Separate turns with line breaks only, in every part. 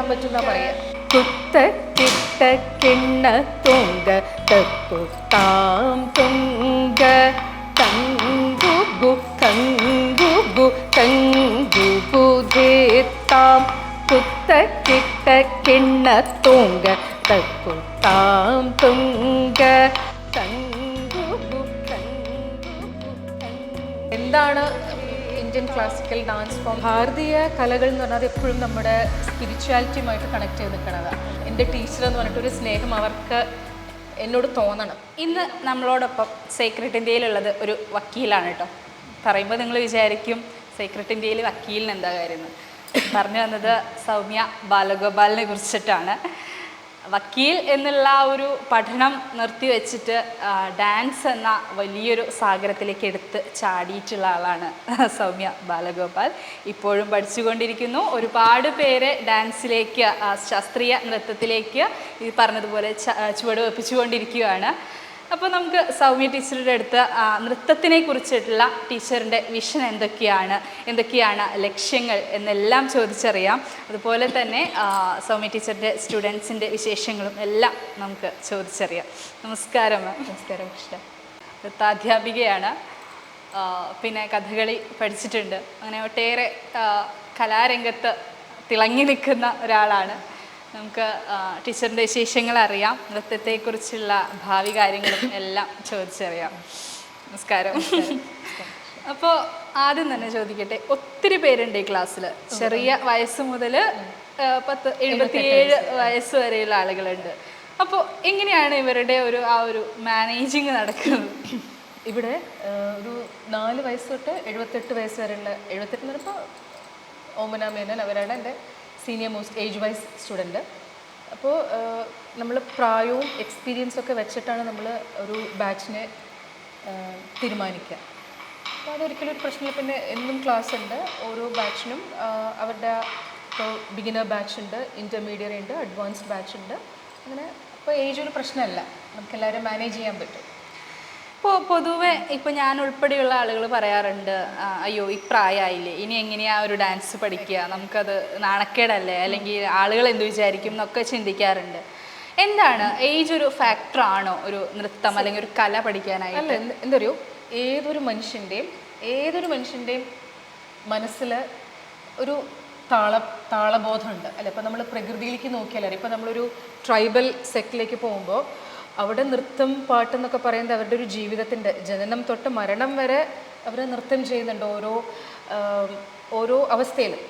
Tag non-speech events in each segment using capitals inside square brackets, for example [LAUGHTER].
കെട്ടാൻ പറ്റുന്ന പറയാ. കുത്ത കിട്ട കിണ്ണ തുങ്ക തക്കുത്താം തുങ്ക. ധേത്താം കുത്ത കിട്ട കിണ്ണ തുങ്ക തക്കുത്താം തുങ്ക. എന്താണ് ഇന്ത്യൻ ക്ലാസിക്കൽ ഡാൻസ് ഫോം ഭാരതീയ കലകൾ എന്ന് പറഞ്ഞാൽ എപ്പോഴും നമ്മുടെ സ്പിരിച്വാലിറ്റിയുമായിട്ട് കണക്ട് ചെയ്ത് നിൽക്കണതാണ് എന്റെ ടീച്ചർ എന്ന് പറഞ്ഞിട്ട് ഒരു സ്നേഹം അവർക്ക് എന്നോട് തോന്നണം.
ഇന്ന് നമ്മളോടൊപ്പം സീക്രട്ട് ഇന്ത്യയിലുള്ളത് ഒരു വക്കീലാണ് കേട്ടോ. പറയുമ്പോൾ നിങ്ങൾ വിചാരിക്കും സീക്രട്ട് ഇന്ത്യയിൽ വക്കീലിന് എന്താ കാര്യം പറഞ്ഞു വന്നത് സൗമ്യ ബാലഗോപാലിനെ കുറിച്ചിട്ടാണ്. വക്കീൽ എന്നുള്ള ഒരു പഠനം നിർത്തിവെച്ചിട്ട് ഡാൻസ് എന്ന വലിയൊരു സാഗരത്തിലേക്ക് എടുത്ത് ചാടിയിട്ടുള്ള ആളാണ് [LAUGHS] സൗമ്യ ബാലഗോപാൽ. ഇപ്പോഴും പഠിച്ചുകൊണ്ടിരിക്കുന്നു. ഒരുപാട് പേരെ ഡാൻസിലേക്ക് ശാസ്ത്രീയ നൃത്തത്തിലേക്ക് ഈ പറഞ്ഞതുപോലെ ചുവട് വെപ്പിച്ചുകൊണ്ടിരിക്കുകയാണ്. അപ്പോൾ നമുക്ക് സൗമ്യ ടീച്ചറുടെ അടുത്ത് നൃത്തത്തിനെ കുറിച്ചിട്ടുള്ള ടീച്ചറിന്റെ വിഷൻ എന്തൊക്കെയാണ്? എന്തൊക്കെയാണ് ലക്ഷ്യങ്ങൾ എന്നെല്ലാം ചോദിച്ചറിയാം. അതുപോലെ തന്നെ സൗമ്യ ടീച്ചറുടെ സ്റ്റുഡൻസിന്റെ വിശേഷങ്ങളും എല്ലാം നമുക്ക് ചോദിച്ചറിയാം. നമസ്കാരം
നമസ്കാരം കൃഷ്ണ.
നൃത്താധ്യാപികയാണ്. പിന്നെ കഥകളി പഠിച്ചിട്ടുണ്ട്. അങ്ങനെ ഒട്ടേറെ കലാരംഗത്ത് തിളങ്ങി നിൽക്കുന്ന ഒരാളാണ്. നമുക്ക് ടീച്ചറിന്റെ വിശേഷങ്ങൾ അറിയാം നൃത്തത്തെക്കുറിച്ചുള്ള ഭാവി കാര്യങ്ങളും എല്ലാം ചോദിച്ചറിയാം. നമസ്കാരം. അപ്പോൾ ആദ്യം തന്നെ ചോദിക്കട്ടെ ഒത്തിരി പേരുണ്ട് ഈ ക്ലാസ്സിൽ ചെറിയ വയസ്സ് മുതൽ പത്ത് എഴുപത്തിയേഴ് വയസ്സ് വരെയുള്ള ആളുകളുണ്ട്. അപ്പോൾ എങ്ങനെയാണ് ഇവരുടെ ഒരു ആ ഒരു മാനേജിങ് നടക്കുന്നത്?
ഇവിടെ ഒരു നാല് വയസ്സ് തൊട്ട് എഴുപത്തെട്ട് വയസ്സ് വരെയുള്ള എഴുപത്തെട്ട് എന്ന് പറയുമ്പോൾ ഓമന മേനൻ അവരാണ് എന്റെ senior most age wise student അപ്പോൾ നമ്മൾ പ്രായവും എക്സ്പീരിയൻസും ഒക്കെ വെച്ചിട്ടാണ് നമ്മൾ ഒരു ബാച്ചിനെ തീരുമാനിക്കുക അപ്പോൾ അതൊരിക്കലും ഒരു പ്രശ്നമില്ല. പിന്നെ എന്നും ക്ലാസ് ഉണ്ട്. ഓരോ ബാച്ചിനും അവരുടെ ഇപ്പോൾ ബിഗിനർ ബാച്ച് ഉണ്ട് ഇന്റർമീഡിയറ്റ് ഉണ്ട് അഡ്വാൻസ്ഡ് ബാച്ച് ഉണ്ട്. അങ്ങനെ അപ്പോൾ ഏജ് ഒരു പ്രശ്നമല്ല. നമുക്ക് എല്ലാവരും മാനേജ് ചെയ്യാൻ പറ്റും.
ഇപ്പോൾ പൊതുവെ ഇപ്പോൾ ഞാൻ ഉൾപ്പെടെയുള്ള ആളുകൾ പറയാറുണ്ട് "ആ, അയ്യോ ഈ പ്രായമായില്ലേ ഇനി എങ്ങനെയാ ഒരു ഡാൻസ് പഠിക്കുക? നമുക്കത് നാണക്കേടല്ലേ? അല്ലെങ്കിൽ ആളുകൾ എന്ത് വിചാരിക്കും എന്നൊക്കെ ചിന്തിക്കാറുണ്ട്. എന്താണ് ഏജ് ഒരു ഫാക്ടർ ആണോ ഒരു നൃത്തം അല്ലെങ്കിൽ ഒരു കല പഠിക്കാനായിട്ട്?
എന്ത് എന്തറിയോ? ഏതൊരു മനുഷ്യന്റെയും ഏതൊരു മനുഷ്യന്റെയും മനസ്സിൽ ഒരു താള താളബോധമുണ്ട്. അല്ല ഇപ്പം നമ്മൾ പ്രകൃതിയിലേക്ക് നോക്കിയാലും ഇപ്പം നമ്മളൊരു ട്രൈബൽ സെറ്റിലേക്ക് പോകുമ്പോൾ അവിടെ നൃത്തം പാട്ടെന്നൊക്കെ പറയുന്നത് അവരുടെ ഒരു ജീവിതത്തിന്റെ ജനനം തൊട്ട് മരണം വരെ അവർ നൃത്തം ചെയ്യുന്നുണ്ട് ഓരോ ഓരോ അവസ്ഥയിലും.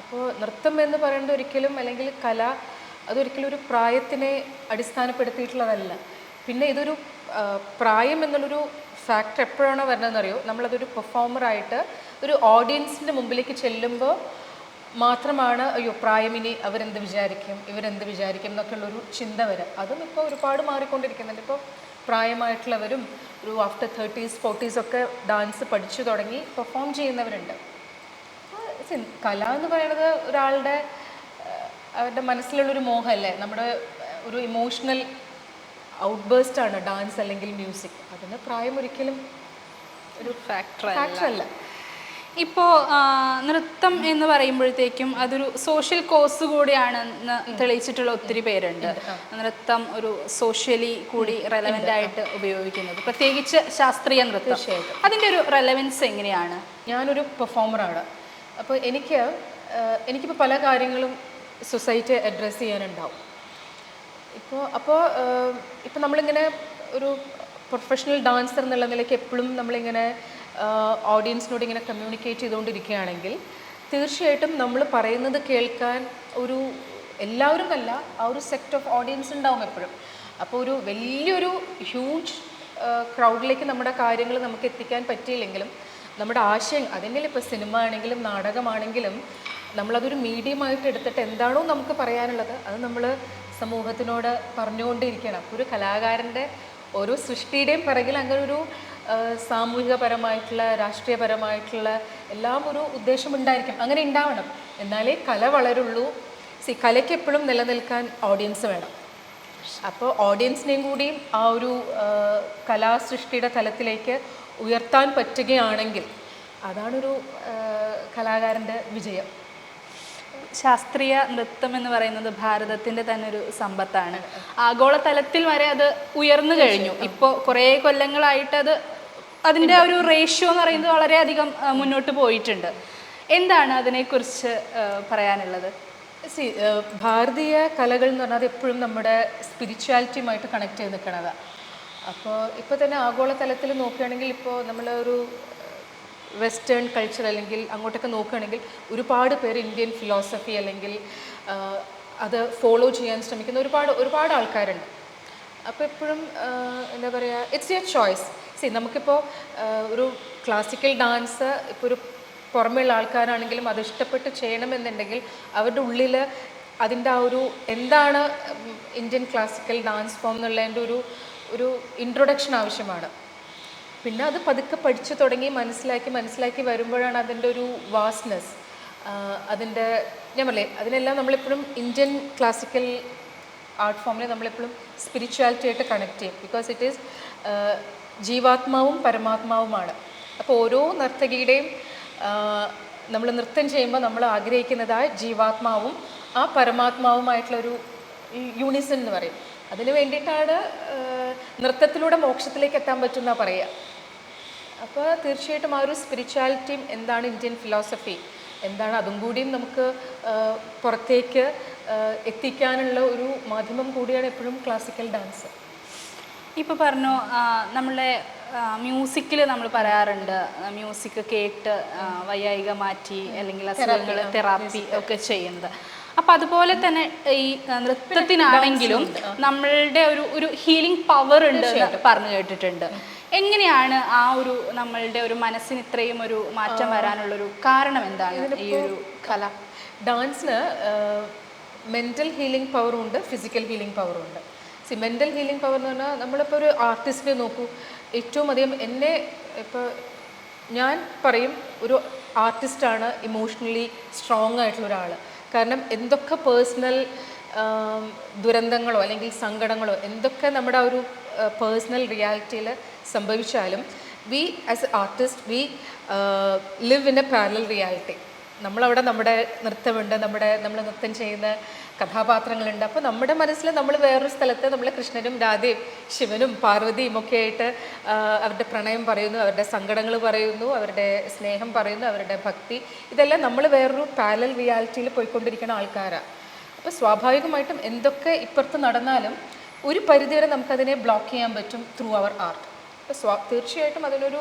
അപ്പോൾ നൃത്തം എന്ന് പറയുന്നത് ഒരിക്കലും അല്ലെങ്കിൽ കല അതൊരിക്കലും ഒരു പ്രായത്തിനെ അടിസ്ഥാനപ്പെടുത്തിയിട്ടുള്ളതല്ല. പിന്നെ ഇതൊരു പ്രായം എന്നുള്ളൊരു ഫാക്ടർ എപ്പോഴാണോ വരണമെന്നറിയോ നമ്മളതൊരു പെർഫോമറായിട്ട് ഒരു ഓഡിയൻസിന്റെ മുമ്പിലേക്ക് ചെല്ലുമ്പോൾ മാത്രമാണ് അയ്യോ പ്രായമിനി അവരെന്ത് വിചാരിക്കും? ഇവരെന്ത് വിചാരിക്കും? എന്നൊക്കെയുള്ളൊരു ചിന്ത വരാം. അതും ഇപ്പോൾ ഒരുപാട് മാറിക്കൊണ്ടിരിക്കുന്നുണ്ട്. ഇപ്പോൾ പ്രായമായിട്ടുള്ളവരും ഒരു ആഫ്റ്റർ തേർട്ടീസ് ഫോർട്ടീസ് ഒക്കെ ഡാൻസ് പഠിച്ചു തുടങ്ങി പെർഫോം ചെയ്യുന്നവരുണ്ട്. കല എന്ന് പറയുന്നത് ഒരാളുടെ അവരുടെ മനസ്സിലുള്ളൊരു മോഹമല്ലേ നമ്മുടെ ഒരു ഇമോഷണൽ ഔട്ട്ബേസ്റ്റ് ആണ് ഡാൻസ് അല്ലെങ്കിൽ മ്യൂസിക് അതിന് പ്രായം ഒരിക്കലും
ഒരു ഫാക്ടർ
ഫാക്ടർ അല്ല.
ഇപ്പോൾ നൃത്തം എന്ന് പറയുമ്പോഴത്തേക്കും അതൊരു സോഷ്യൽ കോസ് കൂടിയാണെന്ന് തെളിയിച്ചിട്ടുള്ള ഒത്തിരി പേരുണ്ട്. നൃത്തം ഒരു സോഷ്യലി കൂടി റെലവെന്റ് ആയിട്ട് ഉപയോഗിക്കുന്നത്. പ്രത്യേകിച്ച് ശാസ്ത്രീയ നൃത്തം.
അതിന്റെ
അതിന്റെ ഒരു റെലവൻസ് എങ്ങനെയാണ്?
ഞാനൊരു പെർഫോമറാണ് അപ്പോൾ എനിക്ക് എനിക്കിപ്പോൾ പല കാര്യങ്ങളും സൊസൈറ്റി അഡ്രസ്സ് ചെയ്യാനുണ്ടാവും. ഇപ്പോൾ അപ്പോൾ ഇപ്പോൾ നമ്മളിങ്ങനെ ഒരു പ്രൊഫഷണൽ ഡാൻസർ എന്നുള്ള നിലയ്ക്ക് എപ്പോഴും നമ്മളിങ്ങനെ ഓഡിയൻസിനോട് ഇങ്ങനെ കമ്മ്യൂണിക്കേറ്റ് ചെയ്തുകൊണ്ടിരിക്കുകയാണെങ്കിൽ തീർച്ചയായിട്ടും നമ്മൾ പറയുന്നത് കേൾക്കാൻ ഒരു എല്ലാവരും അല്ല ആ ഒരു സെക്ട് ഓഫ് ഓഡിയൻസ് ഉണ്ടാവും എപ്പോഴും. അപ്പോൾ ഒരു വലിയൊരു ഹ്യൂജ് ക്രൗഡിലേക്ക് നമ്മുടെ കാര്യങ്ങൾ നമുക്ക് എത്തിക്കാൻ പറ്റിയില്ലെങ്കിലും നമ്മുടെ ആശയം അതെങ്കിലും ഇപ്പോൾ സിനിമ ആണെങ്കിലും നാടകമാണെങ്കിലും നമ്മളതൊരു മീഡിയമായിട്ട് എടുത്തിട്ട് എന്താണോ നമുക്ക് പറയാനുള്ളത് അത് നമ്മൾ സമൂഹത്തിനോട് പറഞ്ഞുകൊണ്ടിരിക്കണം ഒരു കലാകാരന്റെ ഓരോ സൃഷ്ടിയുടെയും പിറകിൽ അങ്ങനെ ഒരു സാമൂഹികപരമായിട്ടുള്ള രാഷ്ട്രീയപരമായിട്ടുള്ള എല്ലാം ഒരു ഉദ്ദേശം ഉണ്ടായിരിക്കും അങ്ങനെ ഉണ്ടാവണം. എന്നാലേ കല വളരുള്ളൂ. സി കലയ്ക്ക് എപ്പോഴും നിലനിൽക്കാൻ ഓഡിയൻസ് വേണം. അപ്പോൾ ഓഡിയൻസിനെയും കൂടിയും ആ ഒരു കലാസൃഷ്ടിയുടെ തലത്തിലേക്ക് ഉയർത്താൻ പറ്റുകയാണെങ്കിൽ അതാണൊരു കലാകാരന്റെ വിജയം.
ശാസ്ത്രീയ നൃത്തം എന്ന് പറയുന്നത് ഭാരതത്തിന്റെ തന്നെ ഒരു സമ്പത്താണ്. ആഗോളതലത്തിൽ വരെ അത് ഉയർന്നു കഴിഞ്ഞു. ഇപ്പോൾ കുറേ കൊല്ലങ്ങളായിട്ട് അത് അതിന്റെ ആ ഒരു റേഷ്യോ എന്ന് പറയുന്നത് വളരെയധികം മുന്നോട്ട് പോയിട്ടുണ്ട്. എന്താണ് അതിനെക്കുറിച്ച് പറയാനുള്ളത്?
സി ഭാരതീയ കലകൾ എന്ന് പറഞ്ഞാൽ എപ്പോഴും നമ്മുടെ സ്പിരിച്വാലിറ്റിയുമായിട്ട് കണക്ട് ചെയ്ത് നിൽക്കണതാണ് അപ്പോൾ ഇപ്പോൾ തന്നെ ആഗോളതലത്തിൽ നോക്കുകയാണെങ്കിൽ ഇപ്പോൾ നമ്മളൊരു വെസ്റ്റേൺ കൾച്ചർ അല്ലെങ്കിൽ അങ്ങോട്ടൊക്കെ നോക്കുകയാണെങ്കിൽ ഒരുപാട് പേര് ഇന്ത്യൻ ഫിലോസഫി അല്ലെങ്കിൽ അത് ഫോളോ ചെയ്യാൻ ശ്രമിക്കുന്ന ഒരുപാട് ഒരുപാട് ആൾക്കാരുണ്ട്. അപ്പോൾ എപ്പോഴും എന്താ പറയുക ഇറ്റ്സ് യുവർ ചോയ്സ് സി നമുക്കിപ്പോൾ ഒരു ക്ലാസിക്കൽ ഡാൻസ് ഇപ്പോൾ ഒരു പുറമെയുള്ള ആൾക്കാരാണെങ്കിലും അത് ഇഷ്ടപ്പെട്ട് ചെയ്യണമെന്നുണ്ടെങ്കിൽ അവരുടെ ഉള്ളിൽ അതിന്റെ ആ ഒരു എന്താണ് ഇന്ത്യൻ ക്ലാസിക്കൽ ഡാൻസ് ഫോം എന്നുള്ളതിന്റെ ഒരു ഒരു ഇൻട്രൊഡക്ഷൻ ആവശ്യമാണ്. പിന്നെ അത് പതുക്കെ പഠിച്ചു തുടങ്ങി മനസ്സിലാക്കി മനസ്സിലാക്കി വരുമ്പോഴാണ് അതിന്റെ ഒരു വാസ്റ്റ്നെസ് അതിന്റെ ഞാൻ പറയേ അതിനെല്ലാം നമ്മളെപ്പോഴും ഇന്ത്യൻ ക്ലാസിക്കൽ ആർട്ട് ഫോമിനെ നമ്മളെപ്പോഴും സ്പിരിച്വാലിറ്റി ആയിട്ട് കണക്ട് ചെയ്യും. ബിക്കോസ് ഇറ്റ് ഈസ് ജീവാത്മാവും പരമാത്മാവുമാണ്. അപ്പോൾ ഓരോ നർത്തകിയുടെയും നമ്മൾ നൃത്തം ചെയ്യുമ്പോൾ നമ്മൾ ആഗ്രഹിക്കുന്നതായ ജീവാത്മാവും ആ പരമാത്മാവുമായിട്ടുള്ളൊരു യൂണിസൺ എന്ന് പറയും. അതിന് വേണ്ടിയിട്ടാണ് നൃത്തത്തിലൂടെ മോക്ഷത്തിലേക്ക് എത്താൻ പറ്റുന്ന പറയുക അപ്പോൾ തീർച്ചയായിട്ടും ആ ഒരു സ്പിരിച്വാലിറ്റിയും എന്താണ് ഇന്ത്യൻ ഫിലോസഫി എന്താണ് അതും കൂടിയും നമുക്ക് പുറത്തേക്ക് എത്തിക്കാനുള്ള ഒരു മാധ്യമം കൂടിയാണ് എപ്പോഴും ക്ലാസിക്കൽ ഡാൻസ്
ഇപ്പോൾ പറഞ്ഞു നമ്മളെ മ്യൂസിക്കിൽ നമ്മൾ പറയാറുണ്ട് മ്യൂസിക് കേട്ട് ആ, വൈയായിക മാറ്റി അല്ലെങ്കിൽ അസുഖങ്ങൾ തെറാപ്പി ഒക്കെ ചെയ്യുന്നത്. അപ്പം അതുപോലെ തന്നെ ഈ നൃത്തത്തിനാണെങ്കിലും നമ്മളുടെ ഒരു ഒരു ഹീലിംഗ് പവർ ഉണ്ട് എന്ന് പറഞ്ഞു കേട്ടിട്ടുണ്ട്. എങ്ങനെയാണ് ആ ഒരു നമ്മളുടെ ഒരു മനസ്സിന് ഇത്രയും ഒരു മാറ്റം വരാനുള്ളൊരു കാരണം എന്താണ് ഈ ഒരു കല?
ഡാൻസിന് മെന്റൽ ഹീലിംഗ് പവറും ഉണ്ട് ഫിസിക്കൽ ഹീലിംഗ് പവറും ഉണ്ട്. സി മെന്റൽ ഹീലിംഗ് പവർ എന്ന് പറഞ്ഞാൽ നമ്മളിപ്പോൾ ഒരു ആർട്ടിസ്റ്റിനെ നോക്കൂ. ഏറ്റവും അധികം എന്നെ ഇപ്പോൾ ഞാൻ പറയും ഒരു ആർട്ടിസ്റ്റാണ് ഇമോഷണലി സ്ട്രോങ് ആയിട്ടുള്ള ഒരാൾ കാരണം എന്തൊക്കെ പേഴ്സണൽ ദുരന്തങ്ങളോ അല്ലെങ്കിൽ സങ്കടങ്ങളോ എന്തൊക്കെ നമ്മുടെ ആ ഒരു പേഴ്സണൽ റിയാലിറ്റിയിൽ സംഭവിച്ചാലും we as a artist we live in a parallel reality നമ്മളവിടെ നമ്മുടെ നൃത്തമുണ്ട് നമ്മുടെ നമ്മൾ നൃത്തം ചെയ്യുന്ന കഥാപാത്രങ്ങളുണ്ട്. അപ്പോൾ നമ്മുടെ മനസ്സിൽ നമ്മൾ വേറൊരു സ്ഥലത്ത് നമ്മൾ കൃഷ്ണനും രാധയും ശിവനും പാർവതിയും ഒക്കെ ആയിട്ട് അവരുടെ പ്രണയം പറയുന്നു അവരുടെ സങ്കടങ്ങൾ പറയുന്നു അവരുടെ സ്നേഹം പറയുന്നു അവരുടെ ഭക്തി. ഇതെല്ലാം നമ്മൾ വേറൊരു പാരലൽ റിയാലിറ്റിയിൽ പോയിക്കൊണ്ടിരിക്കുന്ന ആൾക്കാരാണ് അപ്പോൾ സ്വാഭാവികമായിട്ടും എന്തൊക്കെ ഇപ്പുറത്ത് നടന്നാലും ഒരു പരിധിവരെ നമുക്കതിനെ ബ്ലോക്ക് ചെയ്യാൻ പറ്റും ത്രൂ അവർ ആർട്ട് അപ്പോൾ സ്വാ തീർച്ചയായിട്ടും അതിനൊരു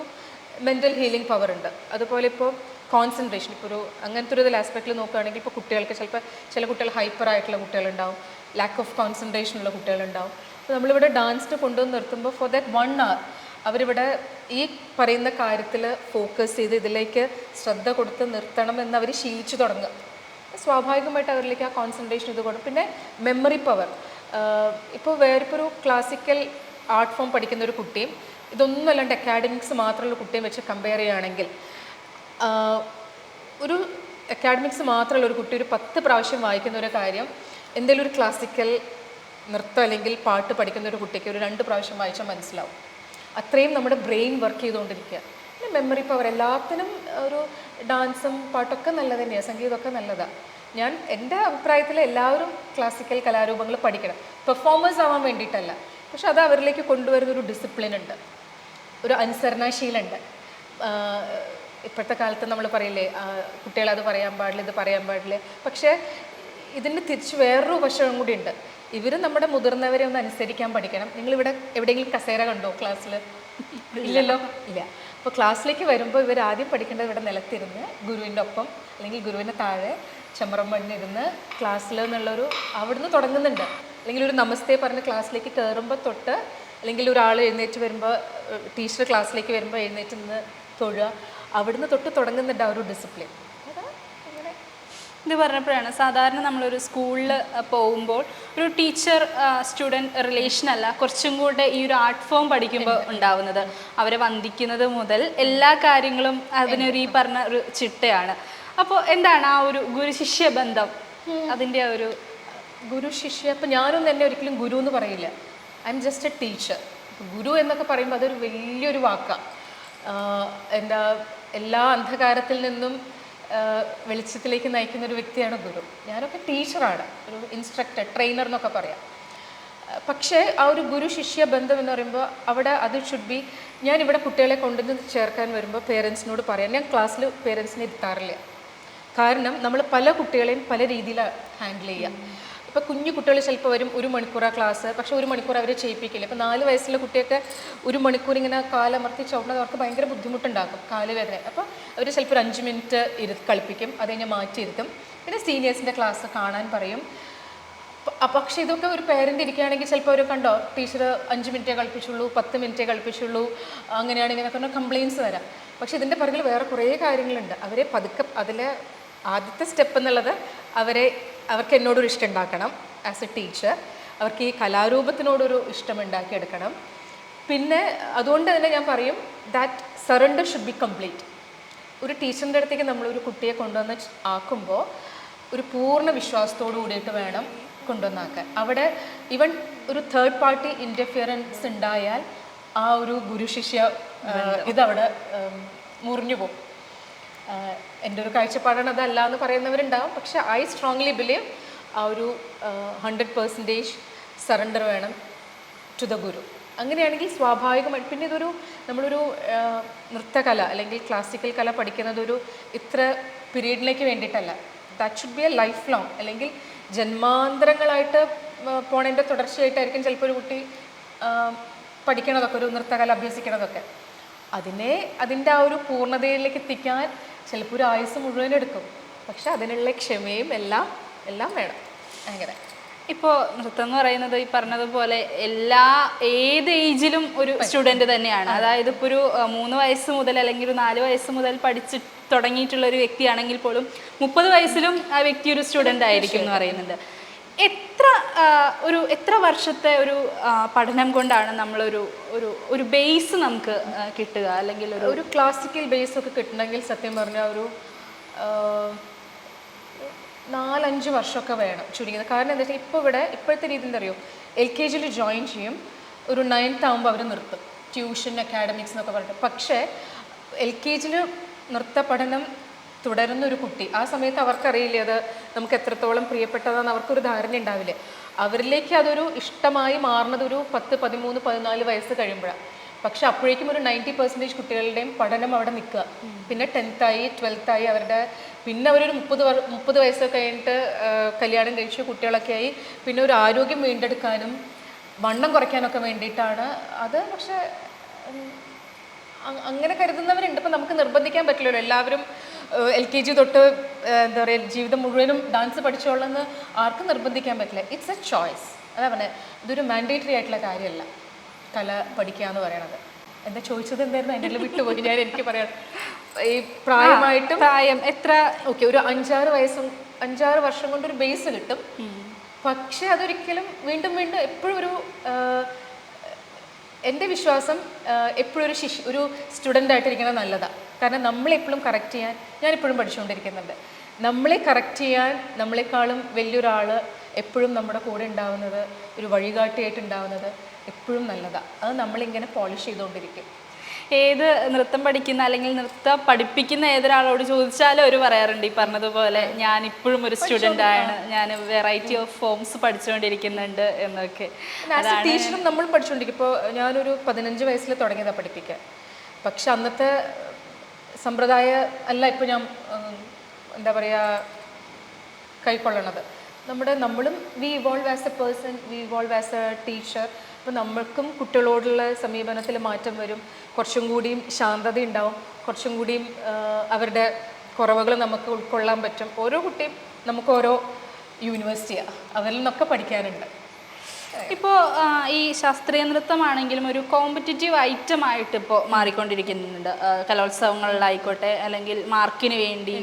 മെന്റൽ ഹീലിംഗ് പവർ ഉണ്ട്. അതുപോലെ ഇപ്പോൾ കോൺസെൻട്രേഷൻ ഇപ്പോൾ ഒരു അങ്ങനത്തെ ഒരു ഇതിൽ ആസ്പെക്റ്റിൽ നോക്കുകയാണെങ്കിൽ ഇപ്പോൾ കുട്ടികൾക്ക് ചിലപ്പോൾ ചില കുട്ടികൾ ഹൈപ്പർ ആയിട്ടുള്ള കുട്ടികളുണ്ടാവും. ലാക്ക് ഓഫ് കോൺസെൻട്രേഷൻ ഉള്ള കുട്ടികളുണ്ടാവും. അപ്പോൾ നമ്മളിവിടെ ഡാൻസിന് കൊണ്ടുവന്ന് നിർത്തുമ്പോൾ ഫോർ ദാറ്റ് വൺ അവർ അവരിവിടെ ഈ പറയുന്ന കാര്യത്തിൽ ഫോക്കസ് ചെയ്ത് ഇതിലേക്ക് ശ്രദ്ധ കൊടുത്ത് നിർത്തണം എന്ന് അവർ ശീലിച്ചു തുടങ്ങുക. സ്വാഭാവികമായിട്ട് അവരിലേക്ക് ആ കോൺസെൻട്രേഷൻ ഇത് കൊടുക്കും. പിന്നെ മെമ്മറി പവർ ഇപ്പോൾ വേറിപ്പോൾ ഒരു ക്ലാസിക്കൽ ആർട്ട് ഫോം പഠിക്കുന്ന ഒരു കുട്ടിയും ഇതൊന്നും അല്ലാണ്ട് അക്കാഡമിക്സ് മാത്രമുള്ള കുട്ടിയും വെച്ച് കമ്പയർ ചെയ്യുകയാണെങ്കിൽ ഒരു അക്കാഡമിക്സ് മാത്രമല്ല ഒരു കുട്ടി ഒരു പത്ത് പ്രാവശ്യം വായിക്കുന്ന ഒരു കാര്യം എന്തെങ്കിലും ഒരു ക്ലാസിക്കൽ നൃത്തം അല്ലെങ്കിൽ പാട്ട് പഠിക്കുന്ന ഒരു കുട്ടിക്ക് ഒരു രണ്ട് പ്രാവശ്യം വായിച്ചാൽ മനസ്സിലാവും. അത്രയും നമ്മുടെ ബ്രെയിൻ വർക്ക് ചെയ്തുകൊണ്ടിരിക്കുക. പിന്നെ മെമ്മറി പവർ എല്ലാത്തിനും ഒരു ഡാൻസും പാട്ടൊക്കെ നല്ലത് തന്നെയാണ് സംഗീതമൊക്കെ നല്ലതാണ് ഞാൻ എന്റെ അഭിപ്രായത്തിൽ എല്ലാവരും ക്ലാസിക്കൽ കലാരൂപങ്ങൾ പഠിക്കണം. പെർഫോമേഴ്സ് ആവാൻ വേണ്ടിയിട്ടല്ല. പക്ഷെ അത് അവരിലേക്ക് കൊണ്ടുവരുന്ന ഒരു ഡിസിപ്ലിൻ ഉണ്ട്. ഒരു അനുസരണാശീലുണ്ട് ഇപ്പോഴത്തെ കാലത്ത് നമ്മൾ പറയില്ലേ കുട്ടികൾ അത് പറയാൻ പാടില്ല ഇത് പറയാൻ പാടില്ല. പക്ഷേ ഇതിന് തിരിച്ച് വേറൊരു വശവും കൂടി ഉണ്ട്. ഇവർ നമ്മുടെ മുതിർന്നവരെ ഒന്ന് അനുസരിക്കാൻ പഠിക്കണം. നിങ്ങളിവിടെ എവിടെയെങ്കിലും കസേര കണ്ടോ ക്ലാസ്സിൽ? ഇല്ലല്ലോ? ഇല്ല. അപ്പോൾ ക്ലാസ്സിലേക്ക് വരുമ്പോൾ ഇവർ ആദ്യം പഠിക്കേണ്ടത് ഇവിടെ നിലത്തിരുന്ന് ഗുരുവിന്റെ ഒപ്പം അല്ലെങ്കിൽ ഗുരുവിന്റെ താഴെ ചമറം മണ്ണിരുന്ന് ക്ലാസ്സിൽ എന്നുള്ളൊരു അവിടുന്ന് തുടങ്ങുന്നുണ്ട്. അല്ലെങ്കിൽ ഒരു നമസ്തേ പറഞ്ഞ് ക്ലാസ്സിലേക്ക് കയറുമ്പോൾ തൊട്ട് അല്ലെങ്കിൽ ഒരാൾ എഴുന്നേറ്റ് വരുമ്പോൾ ടീച്ചർ ക്ലാസ്സിലേക്ക് വരുമ്പോൾ എഴുന്നേറ്റ് നിന്ന് തൊഴുക. അവിടുന്ന് തൊട്ട് തുടങ്ങുന്നുണ്ട് ആ ഒരു ഡിസിപ്ലിൻ
ഇത് പറഞ്ഞപ്പോഴാണ് സാധാരണ നമ്മളൊരു സ്കൂളിൽ പോകുമ്പോൾ ഒരു ടീച്ചർ സ്റ്റുഡന്റ് റിലേഷൻ അല്ല കുറച്ചും കൂടെ ഈ ഒരു ആർട്ട് ഫോം പഠിക്കുമ്പോൾ ഉണ്ടാവുന്നത്. അവരെ വന്ദിക്കുന്നത് മുതൽ എല്ലാ കാര്യങ്ങളും അതിനൊരു ഈ പറഞ്ഞ ഒരു ചിട്ടയാണ്. അപ്പോൾ എന്താണ് ആ ഒരു ഗുരു ശിഷ്യ ബന്ധം? അതിന്റെ ആ ഒരു
ഗുരു ശിഷ്യ അപ്പം ഞാനും തന്നെ ഒരിക്കലും ഗുരു എന്ന് പറയില്ല. I M just a teacher ഗുരു എന്നൊക്കെ പറയുമ്പോൾ അതൊരു വലിയൊരു വാക്കാണ് എന്താ എല്ലാ അന്ധകാരത്തിൽ നിന്നും വെളിച്ചത്തിലേക്ക് നയിക്കുന്ന ഒരു വ്യക്തിയാണ് ഗുരു. ഞാനൊക്കെ ടീച്ചറാണ് ഒരു ഇൻസ്ട്രക്ടർ ട്രെയിനർ എന്നൊക്കെ പറയാം. പക്ഷേ ആ ഒരു ഗുരു ശിഷ്യ ബന്ധം എന്ന് പറയുമ്പോൾ അവിടെ അത് ഷുഡ് ബി ഞാൻ ഇവിടെ കുട്ടികളെ കൊണ്ടുവന്ന് ചേർക്കാൻ വരുമ്പോൾ പേരൻസിനോട് പറയാം. ഞാൻ ക്ലാസ്സിൽ പേരൻസിനെ ഇരുത്താറില്ല. കാരണം നമ്മൾ പല കുട്ടികളെയും പല രീതിയിലാണ് ഹാൻഡിൽ ചെയ്യുക. ഇപ്പോൾ കുഞ്ഞു കുട്ടികൾ ചിലപ്പോൾ വരും ഒരു മണിക്കൂറാണ് ക്ലാസ് പക്ഷെ ഒരു മണിക്കൂർ അവരെ ചെയ്യിപ്പിക്കില്ല. ഇപ്പോൾ നാല് വയസ്സുള്ള കുട്ടിയൊക്കെ ഒരു മണിക്കൂർ ഇങ്ങനെ കാലമർത്തി ചവിട്ടുന്നത് അവർക്ക് ഭയങ്കര ബുദ്ധിമുട്ടുണ്ടാക്കും കാലുവേദന. അപ്പോൾ അവർ ചിലപ്പോൾ ഒരു അഞ്ച് മിനിറ്റ് ഇരു കളിപ്പിക്കും അത് കഴിഞ്ഞാൽ മാറ്റി ഇരുത്തും. പിന്നെ സീനിയേഴ്സിന്റെ ക്ലാസ് കാണാൻ പറയും. പക്ഷേ ഇതൊക്കെ ഒരു പേരന്റ് ഇരിക്കുകയാണെങ്കിൽ ചിലപ്പോൾ അവർ കണ്ടോ ടീച്ചർ അഞ്ച് മിനിറ്റേ കളിപ്പിച്ചുള്ളൂ പത്ത് മിനിറ്റേ കളിപ്പിച്ചുള്ളൂ അങ്ങനെയാണ് പറഞ്ഞാൽ കംപ്ലയിൻസ് വരാം. പക്ഷേ ഇതിന്റെ പിറകിൽ വേറെ കുറേ കാര്യങ്ങളുണ്ട്. അവരെ പതുക്കെ അതിലെ ആദ്യത്തെ സ്റ്റെപ്പ് എന്നുള്ളത് അവരെ അവർക്ക് എന്നോടൊരു ഇഷ്ടം ഉണ്ടാക്കണം ആസ് എ ടീച്ചർ അവർക്ക് ഈ കലാരൂപത്തിനോടൊരു ഇഷ്ടം ഉണ്ടാക്കിയെടുക്കണം പിന്നെ അതുകൊണ്ട് തന്നെ ഞാൻ പറയും that surrender should be complete ഒരു ടീച്ചറിന്റെ അടുത്തേക്ക് നമ്മൾ ഒരു കുട്ടിയെ കൊണ്ടുവന്ന് ആക്കുമ്പോൾ ഒരു പൂർണ വിശ്വാസത്തോടു കൂടിയിട്ട് വേണം കൊണ്ടുവന്നാക്കാൻ. അവിടെ ഈവൻ ഒരു തേർഡ് പാർട്ടി ഇന്റർഫിയറൻസ് ഉണ്ടായാൽ ആ ഒരു ഗുരു ശിഷ്യ ഇതവിടെ മുറിഞ്ഞു പോകും എന്റെ ഒരു കാഴ്ചപ്പാടാണ് അതല്ല എന്ന് പറയുന്നവരുണ്ടാവും. പക്ഷെ ഐ സ്ട്രോങ്ലി ബിലീവ് ആ ഒരു ഹൺഡ്രഡ് പെർസെന്റേജ് സറണ്ടർ വേണം ടു ദ ഗുരു അങ്ങനെയാണെങ്കിൽ സ്വാഭാവികമായിട്ട് പിന്നെ ഇതൊരു നമ്മളൊരു നൃത്തകല അല്ലെങ്കിൽ ക്ലാസിക്കൽ കല പഠിക്കുന്നത് ഒരു ഇത്ര പീരീഡിലേക്ക് വേണ്ടിയിട്ടല്ല. That should be a life long അല്ലെങ്കിൽ ജന്മാന്തരങ്ങളായിട്ട് പോണതിന്റെ തുടർച്ചയായിട്ടായിരിക്കും ചിലപ്പോൾ ഒരു കുട്ടി പഠിക്കണതൊക്കെ ഒരു നൃത്തകല അഭ്യസിക്കണതൊക്കെ. അതിനെ അതിന്റെ ആ ഒരു പൂർണതയിലേക്ക് എത്തിക്കാൻ ചിലപ്പോൾ ഒരു ആയുസ് മുഴുവൻ എടുക്കും. പക്ഷെ അതിനുള്ള ക്ഷമയും എല്ലാം എല്ലാം വേണം. അങ്ങനെ.
ഇപ്പോൾ നൃത്തം എന്ന് പറയുന്നത് ഈ പറഞ്ഞതുപോലെ എല്ലാ ഏത് ഏജിലും ഒരു സ്റ്റുഡന്റ് തന്നെയാണ്. അതായത് ഇപ്പോൾ ഒരു മൂന്ന് വയസ്സ് മുതൽ അല്ലെങ്കിൽ ഒരു നാല് വയസ്സ് മുതൽ പഠിച്ച് തുടങ്ങിയിട്ടുള്ള ഒരു വ്യക്തിയാണെങ്കിൽ പോലും മുപ്പത് വയസ്സിലും ആ വ്യക്തി ഒരു സ്റ്റുഡന്റ് ആയിരിക്കും എന്ന് പറയുന്നുണ്ട്. ഒരു എത്ര വർഷത്തെ ഒരു പഠനം കൊണ്ടാണ് നമ്മളൊരു ഒരു ഒരു ബേസ് നമുക്ക് കിട്ടുക? അല്ലെങ്കിൽ ഒരു
ഒരു ക്ലാസിക്കൽ ബേസ് ഒക്കെ കിട്ടണമെങ്കിൽ സത്യം പറഞ്ഞാൽ ഒരു നാലഞ്ച് വർഷമൊക്കെ വേണം ചുരുങ്ങിയത്. കാരണം എന്താ വെച്ചാൽ ഇപ്പോൾ ഇവിടെ ഇപ്പോഴത്തെ രീതി എന്തറിയോ എൽ കെ ജിയിൽ ജോയിൻ ചെയ്യും. ഒരു നയൻത്ത് ആകുമ്പോൾ അവർ നിർത്തും. ട്യൂഷൻ അക്കാഡമിക്സ് എന്നൊക്കെ പറഞ്ഞിട്ട്. പക്ഷേ എൽ കെ ജിയിൽ നൃത്ത പഠനം തുടരുന്ന ഒരു കുട്ടി. ആ സമയത്ത് അവർക്കറിയില്ലേ അത് നമുക്ക് എത്രത്തോളം പ്രിയപ്പെട്ടതാണെന്ന് അവർക്കൊരു ധാരണ ഉണ്ടാവില്ലേ? അവരിലേക്ക് അതൊരു ഇഷ്ടമായി മാറുന്നത് ഒരു പത്ത് പതിമൂന്ന് പതിനാല് വയസ്സ് കഴിയുമ്പോഴാണ് പക്ഷെ അപ്പോഴേക്കും ഒരു നയന്റി പെർസെന്റേജ് കുട്ടികളുടെയും പഠനം അവിടെ നിൽക്കുക. പിന്നെ ടെൻത്തായി ട്വൽത്തായി അവരുടെ പിന്നെ അവരൊരു മുപ്പത് മുപ്പത് വയസ്സൊക്കെ കഴിഞ്ഞിട്ട് കല്യാണം കഴിച്ച് കുട്ടികളൊക്കെ ആയി പിന്നെ ഒരു ആരോഗ്യം വീണ്ടെടുക്കാനും വണ്ണം കുറയ്ക്കാനൊക്കെ വേണ്ടിയിട്ടാണ്. അത് പക്ഷേ അങ്ങനെ കരുതുന്നവരുണ്ട്. ഇപ്പം നമുക്ക് നിർബന്ധിക്കാൻ പറ്റില്ലല്ലോ. എല്ലാവരും എൽ കെ ജി തൊട്ട് എന്താ പറയുക ജീവിതം മുഴുവനും ഡാൻസ് പഠിച്ചോളെന്ന് ആർക്കും നിർബന്ധിക്കാൻ പറ്റില്ല. ഇറ്റ്സ് എ ചോയ്സ് അതാ പറഞ്ഞത് ഇതൊരു മാൻഡേറ്ററി ആയിട്ടുള്ള കാര്യമല്ല കല പഠിക്കുക എന്ന് പറയണത്. എന്താ ചോദിച്ചത് എന്തായിരുന്നു? എന്റെ ഉള്ളിൽ വിട്ടുപോയി. ഞാൻ എനിക്ക് പറയാം. ഈ പ്രായമായിട്ടും
പ്രായം. എത്ര?
ഓക്കെ ഒരു അഞ്ചാറ് വയസ്സും അഞ്ചാറ് വർഷം കൊണ്ട് ഒരു ബേസ് കിട്ടും. പക്ഷെ അതൊരിക്കലും വീണ്ടും വീണ്ടും എപ്പോഴും ഒരു എന്റെ വിശ്വാസം എപ്പോഴും ഒരു ശിശു ഒരു സ്റ്റുഡന്റ് ആയിട്ടിരിക്കുന്നത് നല്ലതാണ് കാരണം നമ്മളെപ്പോഴും കറക്റ്റ് ചെയ്യാൻ ഞാനിപ്പോഴും പഠിച്ചുകൊണ്ടിരിക്കുന്നുണ്ട്. നമ്മളെ കറക്റ്റ് ചെയ്യാൻ നമ്മളെക്കാളും വലിയൊരാൾ എപ്പോഴും നമ്മുടെ കൂടെ ഉണ്ടാവുന്നത് ഒരു വഴികാട്ടിയായിട്ട് ഉണ്ടാവുന്നത് എപ്പോഴും നല്ലതാണ് അത് നമ്മളിങ്ങനെ പോളിഷ് ചെയ്തുകൊണ്ടിരിക്കും.
ഏത് നൃത്തം പഠിക്കുന്ന അല്ലെങ്കിൽ നൃത്തം പഠിപ്പിക്കുന്ന ഏതൊരാളോട് ചോദിച്ചാലും അവർ പറയാറുണ്ട് ഈ പറഞ്ഞതുപോലെ ഞാൻ ഇപ്പോഴും ഒരു സ്റ്റുഡന്റ് ആണ്. ഞാൻ വെറൈറ്റി ഓഫ് ഫോംസ് പഠിച്ചുകൊണ്ടിരിക്കുന്നുണ്ട് എന്നൊക്കെ.
ടീച്ചറും നമ്മൾ പഠിച്ചുകൊണ്ടിരിക്കും. ഇപ്പോൾ ഞാനൊരു പതിനഞ്ച് വയസ്സിൽ തുടങ്ങിയതാണ് പഠിപ്പിക്കാൻ പക്ഷെ അന്നത്തെ സമ്പ്രദായ അല്ല ഇപ്പോൾ ഞാൻ എന്താ പറയുക കൈക്കൊള്ളണത്. നമ്മുടെ നമ്മളും we evolve as a person we evolve as a teacher അപ്പോൾ നമ്മൾക്കും കുട്ടികളോടുള്ള സമീപനത്തിൽ മാറ്റം വരും. കുറച്ചും കൂടിയും ശാന്തത ഉണ്ടാവും കുറച്ചും കൂടിയും അവരുടെ കുറവുകൾ നമുക്ക് ഉൾക്കൊള്ളാൻ പറ്റും. ഓരോ കുട്ടിയും നമുക്ക് ഓരോ യൂണിവേഴ്സിറ്റിയാണ് അവരിൽ നിന്നൊക്കെ പഠിക്കാനുണ്ട്.
ഇപ്പോൾ ഈ ശാസ്ത്രീയ നൃത്തമാണെങ്കിലും ഒരു കോമ്പറ്റിറ്റീവ് ഐറ്റം ആയിട്ട് ഇപ്പോൾ മാറിക്കൊണ്ടിരിക്കുന്നുണ്ട് കലോത്സവങ്ങളിലായിക്കോട്ടെ അല്ലെങ്കിൽ മാർക്കിന് വേണ്ടി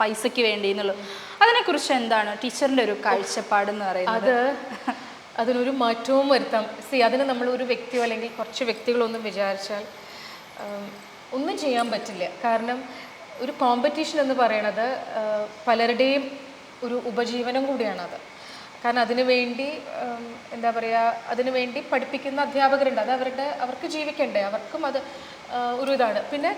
പൈസയ്ക്ക് വേണ്ടി എന്നുള്ളത്. അതിനെക്കുറിച്ച് എന്താണ് ടീച്ചറിന്റെ ഒരു കാഴ്ചപ്പാട് എന്ന് പറയുന്നത്?
അത് അതിനൊരു മാറ്റവും വരുത്താം. സി അതിന് നമ്മൾ ഒരു വ്യക്തിയോ അല്ലെങ്കിൽ കുറച്ച് വ്യക്തികളൊന്നും വിചാരിച്ചാൽ ഒന്നും ചെയ്യാൻ പറ്റില്ല. കാരണം ഒരു കോമ്പറ്റീഷൻ എന്ന് പറയണത് പലരുടെയും ഒരു ഉപജീവനം കൂടിയാണത്. കാരണം അതിനു വേണ്ടി എന്താ പറയുക അതിനു വേണ്ടി പഠിപ്പിക്കുന്ന അധ്യാപകരുണ്ട്. അത് അവരുടെ അവർക്ക് ജീവിക്കണ്ടേ? അവർക്കും അത് ഒരു ഇതാണ്. പിന്നെ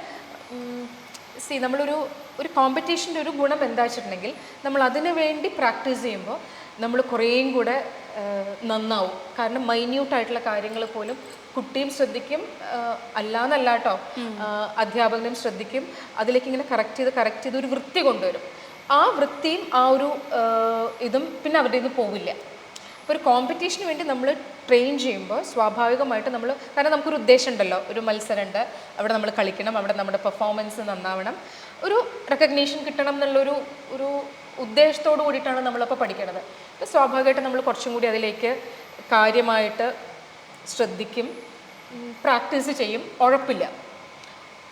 സി നമ്മളൊരു ഒരു കോമ്പറ്റീഷന്റെ ഒരു ഗുണം എന്താ വെച്ചിട്ടുണ്ടെങ്കിൽ നമ്മൾ അതിനു വേണ്ടി പ്രാക്ടീസ് ചെയ്യുമ്പോൾ നമ്മൾ കുറേയും കൂടെ നന്നാവും. കാരണം മൈന്യൂട്ടായിട്ടുള്ള കാര്യങ്ങൾ പോലും കുട്ടിയും ശ്രദ്ധിക്കും. അല്ലാന്നല്ല കേട്ടോ അധ്യാപകനും ശ്രദ്ധിക്കും. അതിലേക്ക് ഇങ്ങനെ കറക്റ്റ് ചെയ്ത് കറക്റ്റ് ചെയ്ത് ഒരു വൃത്തി കൊണ്ടുവരും. ആ വൃത്തിയും ആ ഒരു ഇതും പിന്നെ അവരുടെ ഇന്ന് പോവില്ല. അപ്പോൾ ഒരു കോമ്പറ്റീഷന് വേണ്ടി നമ്മൾ ട്രെയിൻ ചെയ്യുമ്പോൾ സ്വാഭാവികമായിട്ട് നമ്മൾ കാരണം നമുക്കൊരു ഉദ്ദേശം ഉണ്ടല്ലോ. ഒരു മത്സരമുണ്ട്. അവിടെ നമ്മൾ കളിക്കണം. അവിടെ നമ്മുടെ പെർഫോമൻസ് നന്നാവണം. ഒരു റെക്കഗ്നീഷൻ കിട്ടണം എന്നുള്ളൊരു ഒരു ഉദ്ദേശത്തോടു കൂടിയിട്ടാണ് നമ്മളപ്പോൾ പഠിക്കണത്. സ്വാഭാവികമായിട്ട് നമ്മൾ കുറച്ചും കൂടി അതിലേക്ക് കാര്യമായിട്ട് ശ്രദ്ധിക്കും പ്രാക്ടീസ് ചെയ്യും. ഉഴപ്പില്ല.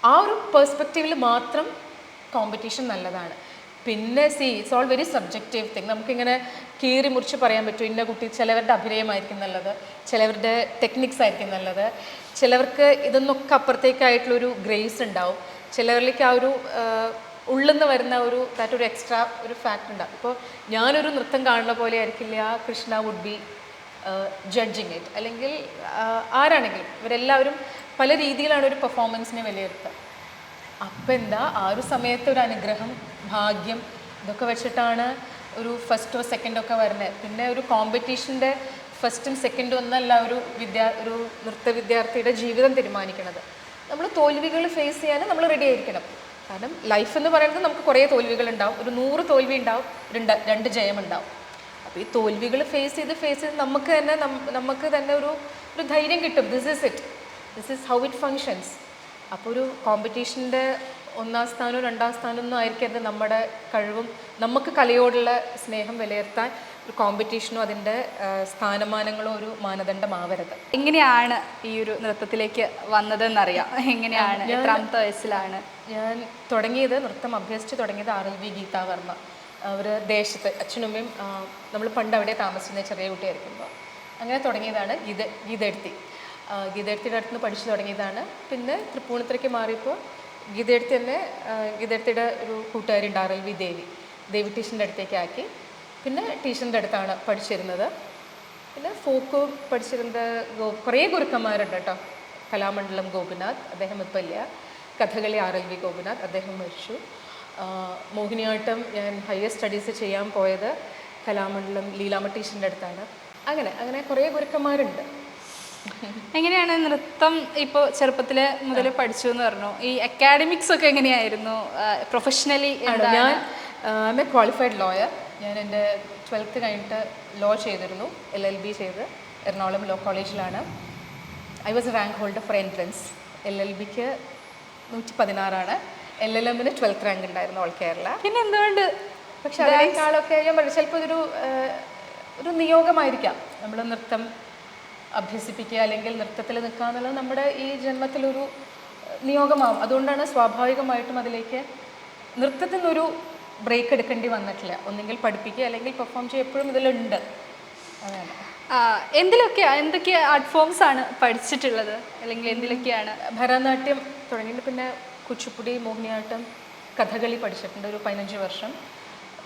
ആ ഒരു പേഴ്സ്പെക്റ്റീവിൽ മാത്രം കോമ്പറ്റീഷൻ നല്ലതാണ്. പിന്നെ see it's all very subjective thing നമുക്കിങ്ങനെ കീറി മുറിച്ച് പറയാൻ പറ്റും. ഇന്ന കുട്ടി ചിലവരുടെ അഭിനയമായിരിക്കും നല്ലത് ചിലവരുടെ ടെക്നിക്സ് ആയിരിക്കും നല്ലത്. ചിലവർക്ക് ഇതൊന്നൊക്കെ അപ്പുറത്തേക്കായിട്ടുള്ളൊരു ഗ്രേസ് ഉണ്ടാവും. ചിലവരിലേക്ക് ആ ഒരു ഉള്ളിൽ നിന്ന് വരുന്ന ഒരു ദാറ്റ് ഒരു എക്സ്ട്രാ ഒരു ഫാക്ട് ഉണ്ടാകും ഇപ്പോൾ ഞാനൊരു നൃത്തം കാണുന്ന പോലെ ആയിരിക്കില്ല Krishna would be judging it അല്ലെങ്കിൽ ആരാണെങ്കിലും ഇവരെല്ലാവരും പല രീതിയിലാണ് ഒരു പെർഫോമൻസിനെ വിലയിരുത്തുക. അപ്പം എന്താ ആ ഒരു സമയത്ത് ഒരു അനുഗ്രഹം ഭാഗ്യം ഇതൊക്കെ വെച്ചിട്ടാണ് ഒരു ഫസ്റ്റോ സെക്കൻഡോ ഒക്കെ വരുന്നത്. പിന്നെ ഒരു കോമ്പറ്റീഷന്റെ ഫസ്റ്റും സെക്കൻഡും ഒന്നല്ല ഒരു വിദ്യാ ഒരു നൃത്ത വിദ്യാർത്ഥിയുടെ ജീവിതം തീരുമാനിക്കുന്നത്. നമ്മൾ തോൽവികൾ ഫേസ് ചെയ്യാൻ നമ്മൾ റെഡി ആയിരിക്കണം. കാരണം ലൈഫ് എന്ന് പറയുന്നത് നമുക്ക് കുറേ തോൽവികൾ ഉണ്ടാവും. ഒരു നൂറ് തോൽവി ഉണ്ടാവും രണ്ട് രണ്ട് ജയം ഉണ്ടാവും. അപ്പോൾ ഈ തോൽവികൾ ഫേസ് ചെയ്ത് ഫേസ് ചെയ്ത് നമുക്ക് തന്നെ നമുക്ക് തന്നെ ഒരു ഒരു ധൈര്യം കിട്ടും. This is it this is how it functions അപ്പോൾ ഒരു കോമ്പറ്റീഷന്റെ ഒന്നാം സ്ഥാനവും രണ്ടാം സ്ഥാനവും ഒന്നും ആയിരിക്കരുത്. നമ്മുടെ കഴിവും നമുക്ക് കലയോടുള്ള സ്നേഹം വിലയിരുത്താൻ ഒരു കോമ്പറ്റീഷനോ അതിന്റെ സ്ഥാനമാനങ്ങളോ ഒരു മാനദണ്ഡമാവരുത്.
എങ്ങനെയാണ് ഈ ഒരു നൃത്തത്തിലേക്ക് വന്നതെന്നറിയാം. എങ്ങനെയാണ് എത്രാമത്തെ വയസ്സിലാണ്?
ഞാൻ തുടങ്ങിയത് നൃത്തം അഭ്യസിച്ച് തുടങ്ങിയത് ആർ എൽ വി ഗീതാവർമ്മ അവർ ദേശത്ത് അച്ഛനുമ്മയും നമ്മൾ പണ്ട് അവിടെ താമസിക്കുന്ന ചെറിയ കുട്ടിയായിരിക്കുമ്പോൾ അങ്ങനെ തുടങ്ങിയതാണ് ഗീത ഗീതെഴുത്തി ഗീതെഴുത്തിയുടെ അടുത്ത് നിന്ന് പഠിച്ചു തുടങ്ങിയതാണ്. പിന്നെ തൃപ്പൂണിത്തറയ്ക്ക് മാറിയപ്പോൾ ഗീതെഴുത്തി തന്നെ ആ, ഗീതെഴുത്തിയുടെ ഒരു കൂട്ടുകാരുണ്ട് R L V Devi. Devi ടീച്ചറിന്റെ അടുത്തേക്ക് ആക്കി. പിന്നെ ടീച്ചറിന്റെ അടുത്താണ് പഠിച്ചിരുന്നത്. പിന്നെ ഫോക്ക് പഠിച്ചിരുന്നത് കുറേ ഗുരുക്കന്മാരുണ്ട് കേട്ടോ. കലാമണ്ഡലം ഗോപിനാഥ് അദ്ദേഹം ഇപ്പം ഇല്ല. Kathakali R L V Gopinath. അദ്ദേഹം മരിച്ചു. മോഹിനിയാട്ടം ഞാൻ ഹയർ സ്റ്റഡീസ് ചെയ്യാൻ പോയത് കലാമണ്ഡലം ലീലാമ ടീച്ചറിന്റെ അടുത്താണ്. അങ്ങനെ അങ്ങനെ കുറേ ഗുരുക്കന്മാരുണ്ട്.
എങ്ങനെയാണ് നൃത്തം ഇപ്പോൾ ചെറുപ്പത്തിൽ മുതൽ പഠിച്ചു എന്ന് പറഞ്ഞു? ഈ അക്കാഡമിക്സ് ഒക്കെ എങ്ങനെയായിരുന്നു? പ്രൊഫഷണലി
ഞാൻ ഐ എ ക്വാളിഫൈഡ് ലോയർ ഞാൻ എന്റെ ട്വൽത്ത് കഴിഞ്ഞിട്ട് ലോ ചെയ്തിരുന്നു എൽ എൽ ബി ചെയ്ത്. എറണാകുളം ലോ കോളേജിലാണ് I was a rank holder for entrance L L ബിക്ക് നൂറ്റി പതിനാറാണ് എൽ എൽ എമ്മിന് ട്വൽത്ത് റാങ്ക് ഉണ്ടായിരുന്നു ഓൾ കേരള
പിന്നെ എന്തുകൊണ്ട്?
പക്ഷെ അതിനേക്കാളൊക്കെ ഞാൻ പറഞ്ഞു ചിലപ്പോൾ ഇതൊരു ഒരു നിയോഗമായിരിക്കാം. നമ്മൾ നൃത്തം അഭ്യസിപ്പിക്കുക അല്ലെങ്കിൽ നൃത്തത്തിൽ നിൽക്കുക എന്നുള്ളത് നമ്മുടെ ഈ ജന്മത്തിലൊരു നിയോഗമാവും. അതുകൊണ്ടാണ് സ്വാഭാവികമായിട്ടും അതിലേക്ക് നൃത്തത്തിൽ നിന്നൊരു ബ്രേക്ക് എടുക്കേണ്ടി വന്നിട്ടില്ല. ഒന്നെങ്കിൽ പഠിപ്പിക്കുക അല്ലെങ്കിൽ പെർഫോം ചെയ്യുക. എപ്പോഴും ഇതിലുണ്ട്. അതാണ്.
എന്തിലൊക്കെയാണ് എന്തിലൊക്കെ എന്തൊക്കെ ആർട്ട് ഫോംസ് ആണ് പഠിച്ചിട്ടുള്ളത്? അല്ലെങ്കിൽ എന്തിലൊക്കെയാണ്?
ഭരതനാട്യം തുടങ്ങിയിട്ട് പിന്നെ കുച്ചിപ്പുടി മോഹിനിയാട്ടം കഥകളി പഠിച്ചിട്ടുണ്ട് ഒരു പതിനഞ്ച് വർഷം.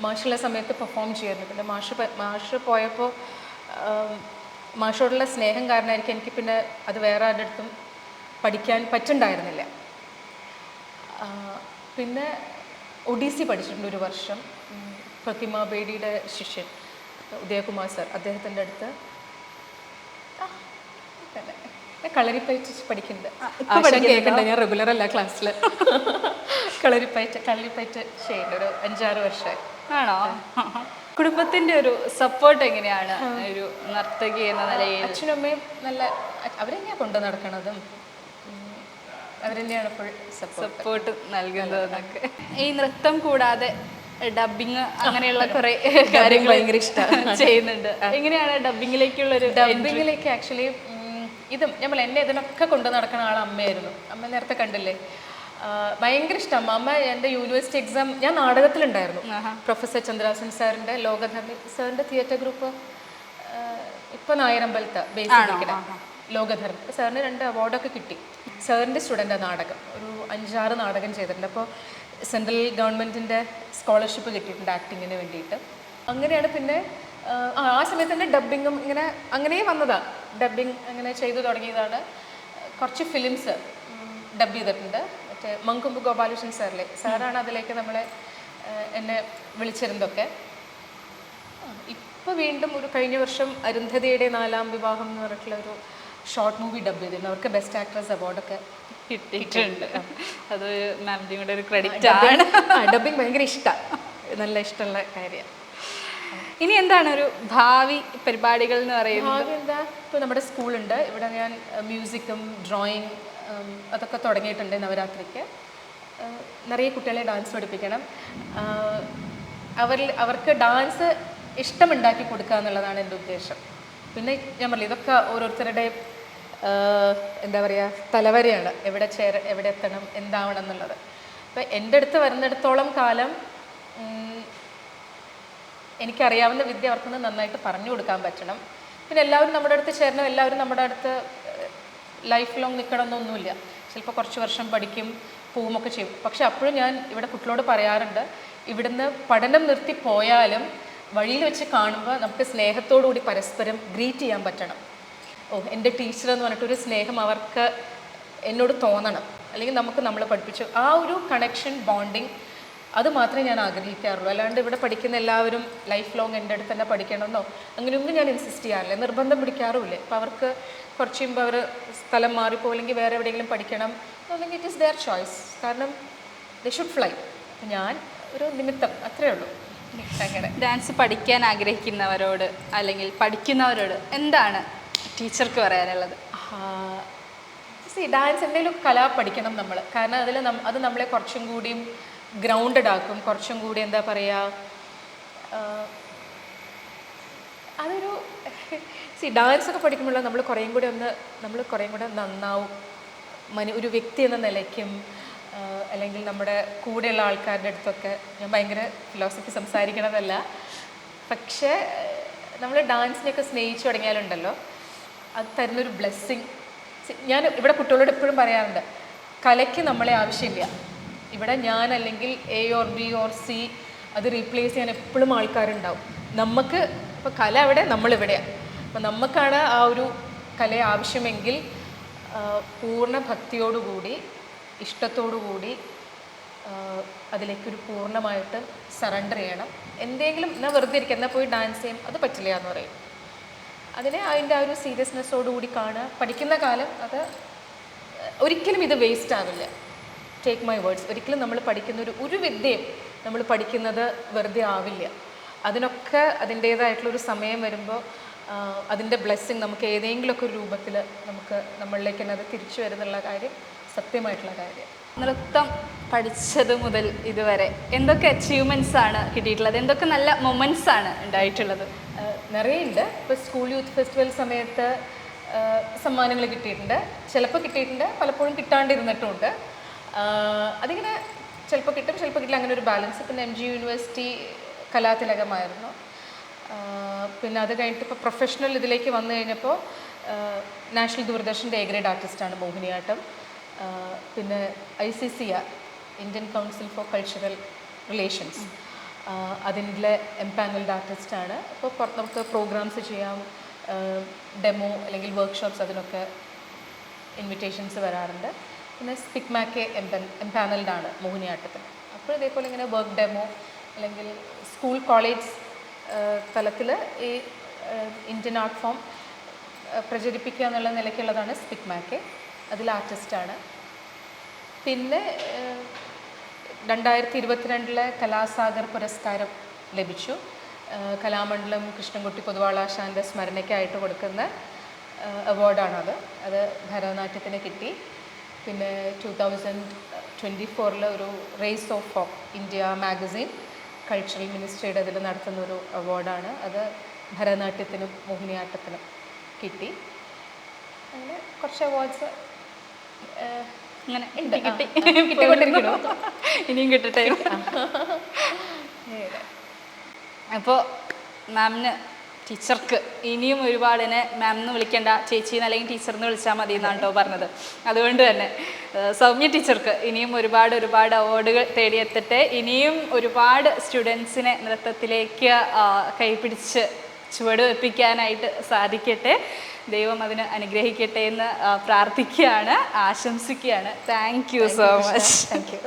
മാഷുള്ള സമയത്ത് പെർഫോം ചെയ്യായിരുന്നു. പിന്നെ മാഷ് മാഷ് പോയപ്പോൾ മാഷോടുള്ള സ്നേഹം കാരണമായിരിക്കും എനിക്ക് പിന്നെ അത് വേറെ ആരുടെ അടുത്തും പഠിക്കാൻ പറ്റുണ്ടായിരുന്നില്ല. പിന്നെ ഒഡീസി പഠിച്ചിട്ടുണ്ട് ഒരു വർഷം. പ്രതിമ ബേഡിയുടെ ശിഷ്യൻ ഉദയകുമാർ സർ അദ്ദേഹത്തിന്റെ അടുത്ത്. തന്നെ. കളരിപ്പയറ്റ് പഠിക്കുന്നുണ്ട്? കേൾക്കണ്ട ഞാൻ റെഗുലർ അല്ല ക്ലാസ്സിൽ കളരിപ്പയറ്റ് കളരിപ്പയറ്റ് ചെയ്യുന്നുണ്ട് ഒരു അഞ്ചാറ് വർഷമായി.
ആണോ? കുടുംബത്തിന്റെ ഒരു സപ്പോർട്ട് എങ്ങനെയാണ് ഒരു നർത്തകി എന്ന നിലയിൽ?
അച്ഛനും അമ്മയും നല്ല അവരെങ്ങനെയാ അവരെന്നെയാണ് കൊണ്ടു നടക്കണതും? അവരെന്നെയാണ് സപ്പോർട്ട്
സപ്പോർട്ട് നൽകുന്നതെന്നൊക്കെ ഈ നൃത്തം കൂടാതെ ഡബിങ് അങ്ങനെയുള്ള കുറെ കാര്യങ്ങൾ
ഭയങ്കര ഇഷ്ടമാണ്
ചെയ്യുന്നുണ്ട്. എങ്ങനെയാണ് ഡബിങ്ങിലേക്കുള്ള ഒരു
ഡബിങ്ങിലേക്ക് ആക്ച്വലി ഇതും നമ്മൾ എന്നെ ഇതിനൊക്കെ കൊണ്ടു നടക്കുന്ന ആൾ അമ്മയായിരുന്നു. അമ്മ നേരത്തെ കണ്ടില്ലേ? ഭയങ്കര ഇഷ്ടം. അമ്മ എന്റെ യൂണിവേഴ്സിറ്റി എക്സാം ഞാൻ നാടകത്തിലുണ്ടായിരുന്നു. പ്രൊഫസർ ചന്ദ്രാസൻ സാറിന്റെ ലോകധർമ്മി സാറിന്റെ തിയേറ്റർ ഗ്രൂപ്പ് ഇപ്പം നായരമ്പലത്ത് ബേസിക് ലോകധർമ്മി. സാറിന് രണ്ട് അവാർഡൊക്കെ കിട്ടി. സാറിന്റെ സ്റ്റുഡന്റ് നാടകം. ഒരു അഞ്ചാറ് നാടകം ചെയ്തിട്ടുണ്ട്. അപ്പോൾ സെൻട്രൽ ഗവൺമെന്റിന്റെ സ്കോളർഷിപ്പ് കിട്ടിയിട്ടുണ്ട് ആക്ടിങ്ങിന് വേണ്ടിയിട്ട്. അങ്ങനെയാണ് പിന്നെ ആ, സമയത്ത് തന്നെ ഡബ്ബിങ്ങും ഇങ്ങനെ അങ്ങനെ വന്നതാണ് ഡബ്ബിങ് അങ്ങനെ ചെയ്തു തുടങ്ങിയതാണ്. കുറച്ച് ഫിലിംസ് ഡബ് ചെയ്തിട്ടുണ്ട്. മറ്റേ മങ്കുമ്പ് ഗോപാലകൃഷ്ണൻ സാറിലെ. സാറാണ് അതിലേക്ക് നമ്മളെ എന്നെ വിളിച്ചിരുന്നതൊക്കെ. ഇപ്പോൾ വീണ്ടും ഒരു കഴിഞ്ഞ വർഷം അരുന്ധതിയുടെ നാലാം വിവാഹം എന്ന് പറഞ്ഞിട്ടുള്ള ഒരു ഷോർട്ട് മൂവി ഡബ് ചെയ്തിരുന്നു അവർക്ക് ബെസ്റ്റ് ആക്ട്രസ് അവാർഡൊക്കെ
കിട്ടിയിട്ടുണ്ട്. അത് മാമിന്റെയും കൂടെ ഒരു ക്രെഡിറ്റ് ആണ്.
ഡബിങ് ഭയങ്കര ഇഷ്ടമാണ് നല്ല ഇഷ്ടമുള്ള കാര്യമാണ്.
ഇനി എന്താണ് ഒരു ഭാവി പരിപാടികൾ എന്ന് പറയുന്നത്?
ഭാവി എന്താ? ഇപ്പോൾ നമ്മുടെ സ്കൂളുണ്ട്. ഇവിടെ ഞാൻ മ്യൂസിക്കും ഡ്രോയിങ് അതൊക്കെ തുടങ്ങിയിട്ടുണ്ട് നവരാത്രിക്ക്. നിറയെ കുട്ടികളെ ഡാൻസ് പഠിപ്പിക്കണം. അവരിൽ അവർക്ക് ഡാൻസ് ഇഷ്ടമുണ്ടാക്കി കൊടുക്കുക എന്നുള്ളതാണ് എന്റെ ഉദ്ദേശം. പിന്നെ ഞാൻ പറഞ്ഞു ഇതൊക്കെ ഓരോരുത്തരുടെ എന്താ പറയുക തലവരെയാണ്. എവിടെ ചേര എവിടെ എത്തണം എന്താവണം എന്നുള്ളത്. അപ്പം എന്റെ അടുത്ത് വരുന്നിടത്തോളം കാലം എനിക്കറിയാവുന്ന വിദ്യ അവർക്കൊന്ന് നന്നായിട്ട് പറഞ്ഞു കൊടുക്കാൻ പറ്റണം. പിന്നെ എല്ലാവരും നമ്മുടെ അടുത്ത് ചേരണം. എല്ലാവരും നമ്മുടെ അടുത്ത് ലൈഫ് ലോങ് നിൽക്കണമെന്നൊന്നുമില്ല ചിലപ്പോൾ കുറച്ച് വർഷം പഠിക്കും പോവുമൊക്കെ ചെയ്യും. പക്ഷെ അപ്പോഴും ഞാൻ ഇവിടെ കുട്ടികളോട് പറയാറുണ്ട് ഇവിടുന്ന് പഠനം നിർത്തി പോയാലും വഴിയിൽ വെച്ച് കാണുമ്പോൾ നമുക്ക് സ്നേഹത്തോടു കൂടി പരസ്പരം ഗ്രീറ്റ് ചെയ്യാൻ പറ്റണം. ഓ എന്റെ ടീച്ചർ എന്ന് പറഞ്ഞിട്ട് ഒരു സ്നേഹം അവർക്ക് എന്നോട് തോന്നണം. അല്ലെങ്കിൽ നമുക്ക് നമ്മളെ പഠിപ്പിച്ചു. ആ ഒരു കണക്ഷൻ ബോണ്ടിങ് അത് മാത്രമേ ഞാൻ ആഗ്രഹിക്കാറുള്ളൂ. അല്ലാണ്ട് ഇവിടെ പഠിക്കുന്ന എല്ലാവരും ലൈഫ് ലോങ് എന്റെ അടുത്ത് തന്നെ പഠിക്കണമെന്നോ അങ്ങനെയൊന്നും ഞാൻ ഇൻസിസ്റ്റ് ചെയ്യാറില്ല. നിർബന്ധം പിടിക്കാറുമില്ല. അപ്പോൾ അവർക്ക് കുറച്ച് കഴിയുമ്പോൾ അവർ സ്ഥലം മാറിപ്പോ അല്ലെങ്കിൽ വേറെ എവിടെയെങ്കിലും പഠിക്കണം അല്ലെങ്കിൽ ഇറ്റ് ഈസ് ദെയർ ചോയ്സ് കാരണം ദ ഷുഡ് ഫ്ലൈ ഞാൻ ഒരു നിമിത്തം അത്രയേ ഉള്ളൂ. അങ്ങനെ.
ഡാൻസ് പഠിക്കാൻ ആഗ്രഹിക്കുന്നവരോട് അല്ലെങ്കിൽ പഠിക്കുന്നവരോട് എന്താണ് ടീച്ചർക്ക് പറയാനുള്ളത്?
സി ഡാൻസ് എന്തെങ്കിലും കല പഠിക്കണം നമ്മൾ കാരണം അതിൽ അത് നമ്മളെ കുറച്ചും കൂടിയും ഗ്രൗണ്ടഡ് ആക്കും. കുറച്ചും കൂടി എന്താ പറയുക അതൊരു [LAUGHS] സി ഡാൻസ് ഒക്കെ പഠിക്കുമ്പോൾ നമ്മൾ കുറേയും കൂടി ഒന്ന് നമ്മൾ കുറേയും കൂടെ നന്നാവും. മനു ഒരു വ്യക്തി എന്ന നിലയ്ക്കും അല്ലെങ്കിൽ നമ്മുടെ കൂടെയുള്ള ആൾക്കാരുടെ അടുത്തൊക്കെ ഞാൻ ഭയങ്കര ഫിലോസഫി സംസാരിക്കണതല്ല. പക്ഷേ നമ്മൾ ഡാൻസിനെയൊക്കെ സ്നേഹിച്ചു തുടങ്ങിയാലുണ്ടല്ലോ അത് തരുന്നൊരു ബ്ലെസ്സിങ് ഞാൻ ഇവിടെ കുട്ടികളോട് എപ്പോഴും പറയാറുണ്ട് കലയ്ക്ക് നമ്മളെ ആവശ്യമില്ല. ഇവിടെ ഞാൻ അല്ലെങ്കിൽ A or B or C അത് റീപ്ലേസ് ചെയ്യാൻ എപ്പോഴും ആൾക്കാരുണ്ടാവും. നമുക്ക് ഇപ്പോൾ കല അവിടെ നമ്മളിവിടെയാണ് അപ്പം നമുക്കാണ് ആ ഒരു കല ആവശ്യമെങ്കിൽ പൂർണ ഭക്തിയോടുകൂടി ഇഷ്ടത്തോടുകൂടി അതിലേക്കൊരു പൂർണമായിട്ട് സറണ്ടർ ചെയ്യണം. എന്തെങ്കിലും എന്നാൽ വെറുതെ ഇരിക്കുക എന്നാൽ പോയി ഡാൻസ് ചെയ്യും അത് പറ്റില്ല എന്ന് പറയും. അതിനെ അതിന്റെ ആ ഒരു സീരിയസ്നെസ്സോടുകൂടി കാണുക. പഠിക്കുന്ന കാലം അത് ഒരിക്കലും ഇത് വേസ്റ്റ് ആവില്ല. ടേക്ക് മൈ വേർഡ്സ് ഒരിക്കലും നമ്മൾ പഠിക്കുന്ന ഒരു ഒരു വിദ്യയും നമ്മൾ പഠിക്കുന്നത് വെറുതെ ആവില്ല. അതിനൊക്കെ അതിന്റേതായിട്ടുള്ളൊരു സമയം വരുമ്പോൾ അതിന്റെ ബ്ലെസ്സിങ് നമുക്ക് ഏതെങ്കിലുമൊക്കെ ഒരു രൂപത്തിൽ നമുക്ക് നമ്മളിലേക്ക് തന്നെ അത് തിരിച്ചു വരുന്നുള്ള കാര്യം സത്യമായിട്ടുള്ള കാര്യം.
നൃത്തം പഠിച്ചത് മുതൽ ഇതുവരെ എന്തൊക്കെ അച്ചീവ്മെന്റ്സ് ആണ് കിട്ടിയിട്ടുള്ളത്? എന്തൊക്കെ നല്ല മൊമെന്റ്സ് ആണ് ഉണ്ടായിട്ടുള്ളത്?
നിറയെ ഉണ്ട്. ഇപ്പോൾ സ്കൂൾ യൂത്ത് ഫെസ്റ്റിവൽ സമയത്ത് സമ്മാനങ്ങൾ കിട്ടിയിട്ടുണ്ട്. ചിലപ്പോൾ കിട്ടിയിട്ടുണ്ട് പലപ്പോഴും കിട്ടാണ്ടിരുന്നിട്ടുമുണ്ട്. അതിങ്ങനെ ചിലപ്പോൾ കിട്ടും ചിലപ്പോൾ കിട്ടില്ല. അങ്ങനെ ഒരു ബാലൻസ് പിന്നെ എം ജി യൂണിവേഴ്സിറ്റി കലാതിലകമായിരുന്നു. പിന്നെ അത് കഴിഞ്ഞിട്ട് ഇപ്പോൾ പ്രൊഫഷണൽ ഇതിലേക്ക് വന്നു കഴിഞ്ഞപ്പോൾ നാഷണൽ ദൂരദർശന്റെ എ ഗ്രേഡ് ആർട്ടിസ്റ്റാണ് മോഹിനിയാട്ടം. പിന്നെ I C C R Indian council for cultural relations അതിന്റെ എംപാനൽഡ് ആർട്ടിസ്റ്റാണ് അപ്പോൾ പുറത്ത് നമുക്ക് പ്രോഗ്രാംസ് ചെയ്യാം. ഡെമോ അല്ലെങ്കിൽ വർക്ക്ഷോപ്സ് അതിനൊക്കെ ഇൻവിറ്റേഷൻസ് വരാറുണ്ട്. പിന്നെ സ്പിക് മാക്കെ എംപൻ എംപാനൽഡ് ആണ് മോഹിനിയാട്ടത്തിന് അപ്പോൾ ഇതേപോലെ ഇങ്ങനെ വർക്ക് ഡെമോ അല്ലെങ്കിൽ സ്കൂൾ കോളേജ് തലത്തിൽ ഈ ഇന്ത്യൻ ആർട്ട് ഫോം പ്രചരിപ്പിക്കുക എന്നുള്ള നിലയ്ക്കുള്ളതാണ് സ്പിക് മാക്കെ അതിൽ ആർട്ടിസ്റ്റാണ് പിന്നെ രണ്ടായിരത്തി ഇരുപത്തിരണ്ടിലെ കലാസാഗർ പുരസ്കാരം ലഭിച്ചു. കലാമണ്ഡലം കൃഷ്ണൻകുട്ടി പൊതുവാളാശാന്റെ സ്മരണയ്ക്കായിട്ട് കൊടുക്കുന്ന അവാർഡാണത് അത് ഭരതനാട്യത്തിന് കിട്ടി. പിന്നെ ടു തൗസൻഡ് ട്വന്റി ഫോറിൽ ഒരു race of folk India magazine cultural മിനിസ്ട്രിയുടെ ഇതിൽ നടത്തുന്ന ഒരു അവാർഡാണ് അത് ഭരതനാട്യത്തിനും മോഹിനിയാട്ടത്തിനും കിട്ടി. അങ്ങനെ കുറച്ച് അവാർഡ്സ്
അങ്ങനെ. കിട്ടി
കിട്ടിക്കൊണ്ടിരിക്കുന്നു.
ഇനിയും കിട്ടട്ടെ. അപ്പോൾ മാമിന് ടീച്ചർക്ക് ഇനിയും ഒരുപാട് എന്നെ മാം എന്ന് വിളിക്കേണ്ട ചേച്ചി അല്ലെങ്കിൽ ടീച്ചർ എന്ന് വിളിച്ചാൽ മതി എന്നാണ് കേട്ടോ പറഞ്ഞത്. അതുകൊണ്ട് തന്നെ സൗമ്യ ടീച്ചർക്ക് ഇനിയും ഒരുപാട് ഒരുപാട് അവാർഡുകൾ തേടിയെത്തട്ടെ ഇനിയും ഒരുപാട് സ്റ്റുഡൻസിനെ നൃത്തത്തിലേക്ക് കൈപിടിച്ച് ചുവട് വെപ്പിക്കാനായിട്ട് സാധിക്കട്ടെ. ദൈവം അതിന് അനുഗ്രഹിക്കട്ടെ എന്ന് പ്രാർത്ഥിക്കുകയാണ് ആശംസിക്കുകയാണ്. Thank you so much
thank you